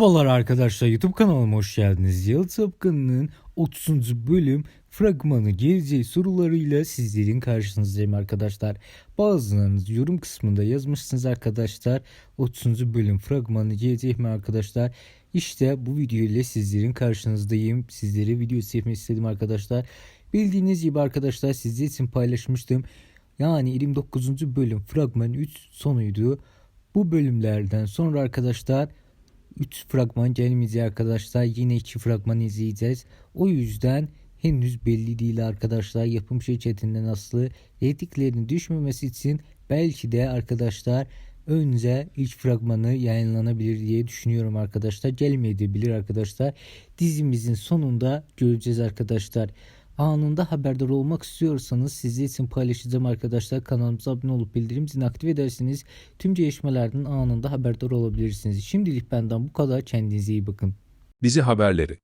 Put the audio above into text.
Merhabalar arkadaşlar YouTube kanalıma hoş geldiniz. Yalı Tapkanı'nın 30. bölüm fragmanı geleceği sorularıyla sizlerin karşınızdayım arkadaşlar. Bazılarınız yorum kısmında yazmışsınız arkadaşlar. 30. bölüm fragmanı gelecek mi arkadaşlar? İşte bu video ile sizlerin karşınızdayım. Sizlere video çekmek istedim arkadaşlar. Bildiğiniz gibi arkadaşlar sizler için paylaşmıştım. Yani 29. bölüm fragman 3 sonuydu. Bu bölümlerden sonra arkadaşlar 3 fragman gelmeyecek arkadaşlar. Yine 2 fragman izleyeceğiz. O yüzden henüz belli değil arkadaşlar. Yapım şirketinden aslı reytinglerin düşmemesi için belki de arkadaşlar önce ilk fragmanı yayınlanabilir diye düşünüyorum arkadaşlar. Gelmeyebilir arkadaşlar. Dizimizin sonunda göreceğiz arkadaşlar. Anında haberdar olmak istiyorsanız sizler için paylaşacağım arkadaşlar. Kanalımıza abone olup bildirim zilini aktif ederseniz tüm gelişmelerden anında haberdar olabilirsiniz. Şimdilik benden bu kadar. Kendinize iyi bakın. Dizi haberleri